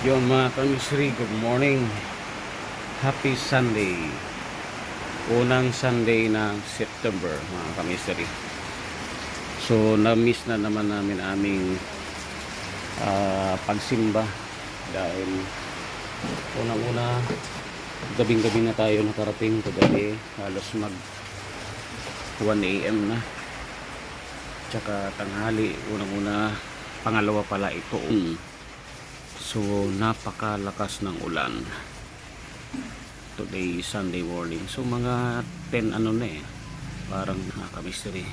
Yun mga kamisri, good morning. Happy Sunday. Unang Sunday ng September mga kamisri. So na-miss na naman namin aming ah, pagsimba dahil unang-una gabing-gabi na tayo nakarating kagabi halos mag 1 a.m. na tsaka tanghali unang-una pangalawa pala ito So, napakalakas ng ulan. Today, Sunday morning. So, mga 10 ano na eh. Parang nakaka-mystery.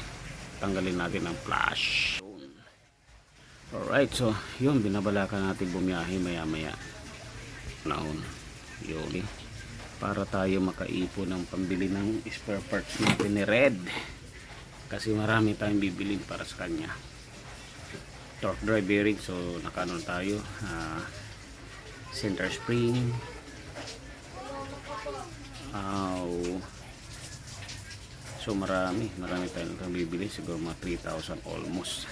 Tanggalin natin ang flash. Alright, so, yun. Binabalakan natin bumiyahe maya-maya. Naon. Yun. Para tayo makaipon ng pambili ng spare parts natin ni Red. Kasi marami tayong bibilin para sa kanya torque drive bearing so nakaano tayo ah, center spring. Aw. so marami marami tayong bibili siguro mga 3,000 almost.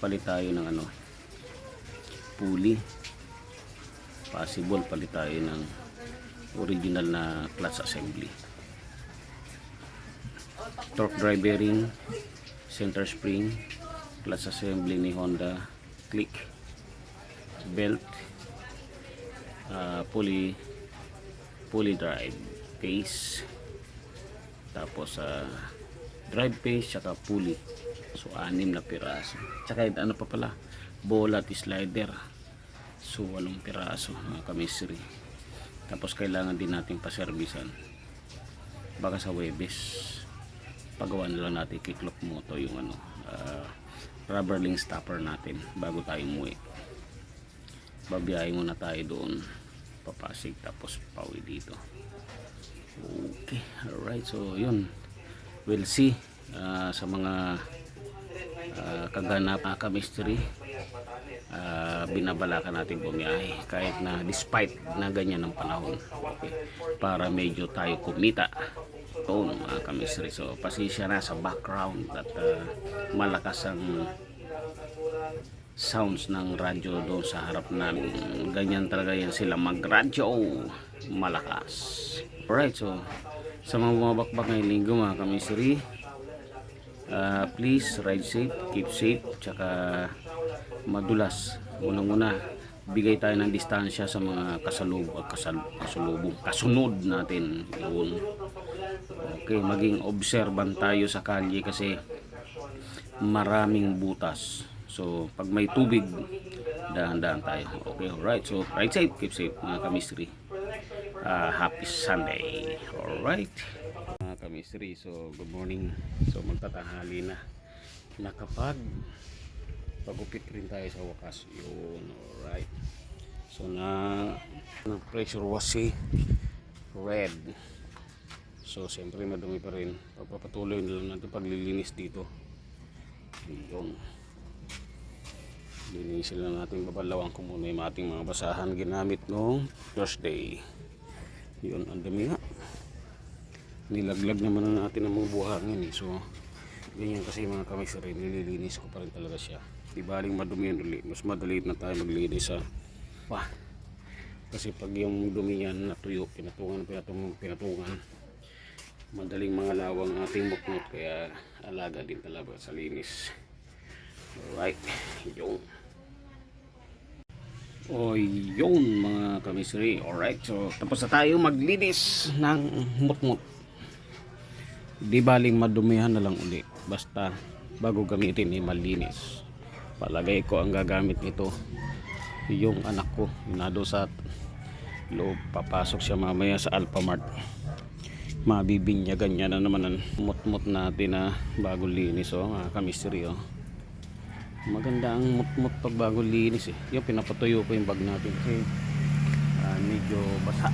Palit tayo ng ano pulley. Possible palit tayo ng original na clutch assembly. Torque drive bearing center spring clutch assembly ni Honda. Click. Belt. Uh, pulley. Pulley drive. Case. Tapos uh, drive case tsaka pulley. So anim na piraso. Tsaka ano pa pala? Bola at slider. So walong piraso mga kamisri. Tapos kailangan din natin paservisan. Baka sa Webes pagawa na lang natin kiklop moto yung ano ah, rubber link stopper natin bago tayo umuwi. Babiyahin muna tayo doon. Papasig tapos pauwi dito. Okay alright. So yun. We'll see ah, sa mga uh, kaganap na chemistry. Uh, binabalakan natin bumiyahe. Kahit na despite na ganyan ng panahon. Okay. para medyo tayo kumita doon mga kamisri. So pasisya na sa background at uh, malakas ang sounds ng radyo doon sa harap namin. Ganyan talaga yan sila magradyo. Malakas. Alright so sa mga bumabakbak ngayong linggo mga kamisri uh, please ride safe keep safe tsaka madulas. Unang una bigay tayo ng distansya sa mga kasalub kasal, kasalubong kasunod natin. Yun okay maging observant tayo sa kalye kasi maraming butas. So pag may tubig dahan-dahan tayo. Okay alright. So ride safe keep safe mga kamistry uh, happy sunday. Alright mga kamistry so good morning. So magtatahali na. Nakapag pagupit rin tayo sa wakas. Yun alright. So na na pressure wash si red so siyempre madumi pa rin. Pagpapatuloy na lang natin paglilinis dito. Yun. Linisin lang natin. Babalawan ko muna yung ating mga basahan. Ginamit noong Thursday yun ang dami nga. Nilaglag naman na natin ang mga buhangin eh. so ganyan kasi mga kamisari nililinis ko pa rin talaga siya. Di baling madumi yan uli mas madali na tayo maglinis sa pa kasi pag yung dumi yan natuyo pinatungan pinatungan pinatungan madaling mga lawang ating muknot kaya alaga din talaga sa linis? Alright yung o yun mga kamisri. Alright so tapos na tayo maglinis ng mutmut di baling madumihan na lang uli. Basta bago gamitin ay malinis. Palagay ko ang gagamit nito yung anak ko. Yunado sa loob papasok siya mamaya sa Alphamart mabibinyagan niya na naman ang mutmut natin na bago linis oh mga kamisri oh. Maganda ang mutmut pag bago linis eh. Yung pinapatuyo ko yung bag natin kasi ah, medyo basa.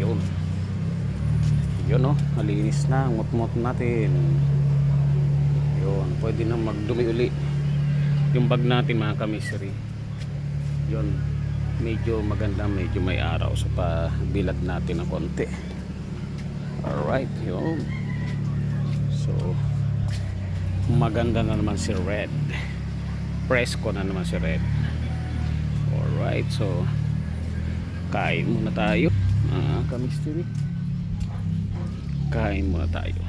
Yun. Yun oh malinis na mutmut natin. Yun pwede na magdumi uli yung bag natin mga kamisri yun medyo maganda medyo may araw so pa bilad natin ng konti alright yun so maganda na naman si red presko na naman si red Alright, so kain muna tayo. Mga kamisteri. Kain muna tayo.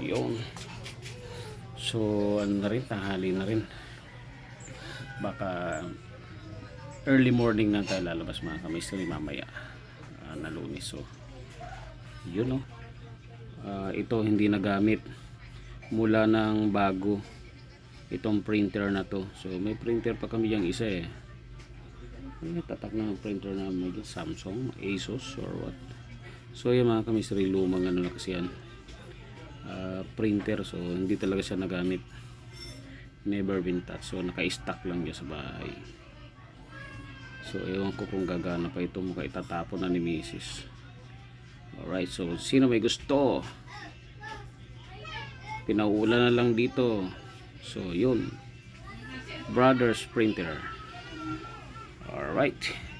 Yun. So, ano na rin, tanghali na rin. Baka early morning na tayo lalabas mga kamisteri mamaya ah, na lunes. So, yun no. Ah, ito hindi nagamit mula ng bago itong printer na to. So, may printer pa kami yung isa eh. Yung tatak ng printer na may Samsung, Asus or what. So, yung mga kamisteri lumang ano na kasi yan uh, printer so hindi talaga siya nagamit never been touched so naka-stack lang niya sa bahay so ewan ko kung gagana pa ito mukha itatapon na ni misis. Alright so sino may gusto? Pinaulan na lang dito. So yun. Brothers printer. Alright